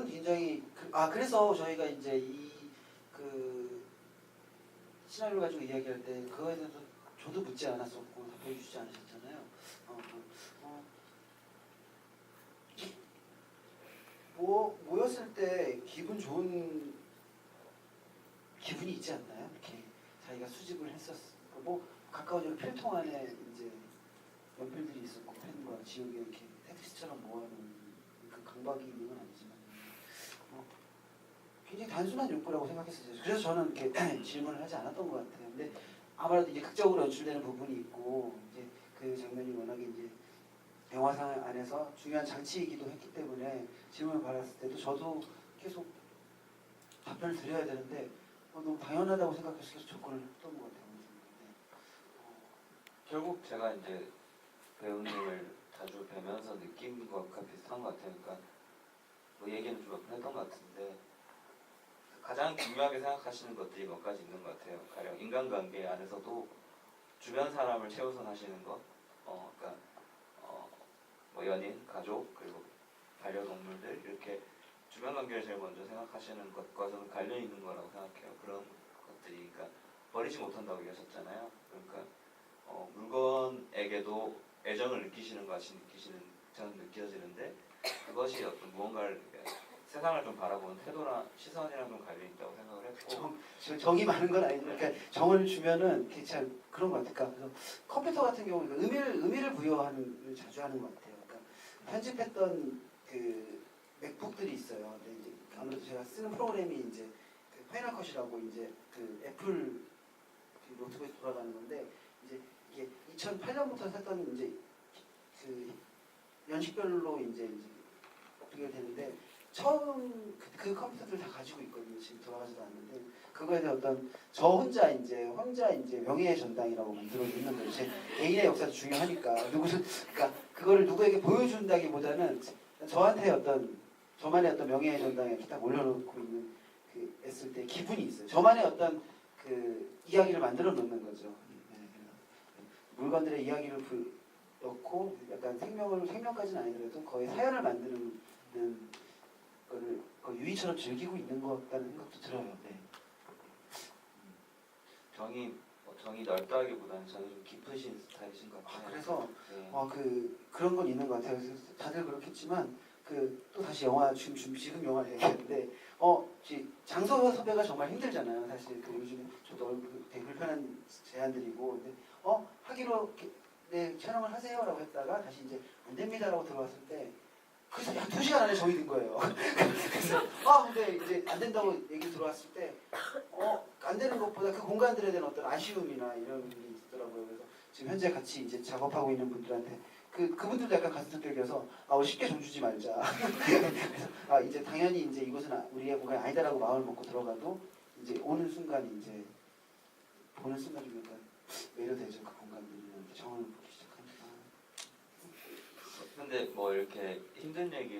그거는 굉장히 그, 아 그래서 저희가 이제 이그 시나리오 가지고 이야기할 때 그거에 대해서 저도 묻지 않았었고 답해 주지 않으셨잖아요. 어, 어, 어, 모 모였을 때 기분 좋은 기분이 있지 않나요? 이렇게 자기가 수집을 했었. 뭐 가까워지는 필통 안에 이제 연필들이 있었고 펜과 지우개 이렇게 테트리스처럼 모아놓은 그 강박이 있는 건 아니지만 어, 굉장히 단순한 욕구라고 생각했어요. 그래서 저는 이렇게 질문을 하지 않았던 것 같아요. 근데 아무래도 이제 극적으로 연출되는 부분이 있고 이제 그 장면이 워낙에 이제 영화상 안에서 중요한 장치이기도 했기 때문에 질문을 받았을 때도 저도 계속 답변을 드려야 되는데 어, 너무 당연하다고 생각해서 계속 접근을 했던 것 같아요. 네. 어, 결국 제가 이제 배우님을 자주 뵈면서 느낀 것과 비슷한 것 같아요. 그러니까 뭐 얘기는 좀 했던 것 같은데 가장 중요하게 생각하시는 것들이 몇 가지 있는 것 같아요. 가령 인간관계 안에서도 주변 사람을 최우선 하시는 것, 어, 그러니까 어, 뭐 연인, 가족 그리고 반려동물들 이렇게 주변 관계를 제일 먼저 생각하시는 것과 저는 관련 있는 거라고 생각해요. 그런 것들이 그러니까 버리지 못한다고 얘기하셨잖아요. 그러니까 어, 물건에게도 애정을 느끼시는 것 같이 느끼시는 저는 느껴지는데 그것이 어떤 무언가를 세상을 좀 바라보는 태도나 시선이랑 좀 관련 있다고 생각을 했고 정, 저- 정이 많은 건 아니죠. 그러니까 정을 주면은 참 그런 것 같아요. 그러니까 그래서 컴퓨터 같은 경우 는 의미를 의미를 부여하는 걸 자주 하는 것 같아요. 그러니까 편집했던 그 맥북들이 있어요. 근데 이제 아무래도 제가 쓰는 프로그램이 이제 그 파이널 컷이라고 이제 그 애플 그 노트북에서 돌아가는 건데 이제 이게 2008년부터 샀던 이제 그 연식별로 이제 이제 어떻게 되는데 처음 그, 그 컴퓨터들 다 가지고 있거든요. 지금 돌아가지도 않는데 그거에 대한 어떤 저 혼자 이제 혼자 이제 명예의 전당이라고 만들어 있는 거죠. 제 개인의 역사도 중요하니까 누구는 그러니까 그거를 누구에게 보여준다기보다는 저한테 어떤 저만의 어떤 명예의 전당에 이렇게 딱 올려놓고 있는 그 했을 때 기분이 있어요. 저만의 어떤 그 이야기를 만들어 놓는 거죠. 물건들의 이야기를 부, 넣고 약간 생명을 생명까지는 아니더라도 거의 사연을 만드는 유의처럼 즐기고 있는 것 같다는 생각도 들어요. 네. 정이 뭐 정이 넓다기보다는 저는 좀 깊으신 스타일이신 것 아, 같아요. 그래서 네. 어, 그 그런 건 있는 것 같아요. 그래서 다들 그렇겠지만 그 또 다시 영화 지금 지금 지금 영화 얘기하는데 어 지- 장소 섭외가 정말 힘들잖아요. 사실 그 요즘에 저도 되게 불편한 제안들이고 근데 어 하기로 네 촬영을 하세요라고 했다가 다시 이제 안 됩니다라고 들어왔을 때 그래서 약두 시간 안에 정해진 거예요. 그래서 아 근데 이제 안 된다고 얘기 들어왔을 때 어 안 되는 것보다 그 공간들에 대한 어떤 아쉬움이나 이런 게 있더라고요. 그래서 지금 현재 같이 이제 작업하고 있는 분들한테 그 그분들도 약간 가슴 뛰겨서 아 우리 쉽게 정주지 말자. 그래서 아 이제 당연히 이제 이곳은 아- 우리의 공간이 아니다라고 마음을 먹고 들어가도 이제 오는 순간 이제 보는 순간 좀 약간 매료되죠 그 공간들이랑 정을 보기 시작하니까. 근데 뭐 이렇게 힘든 얘기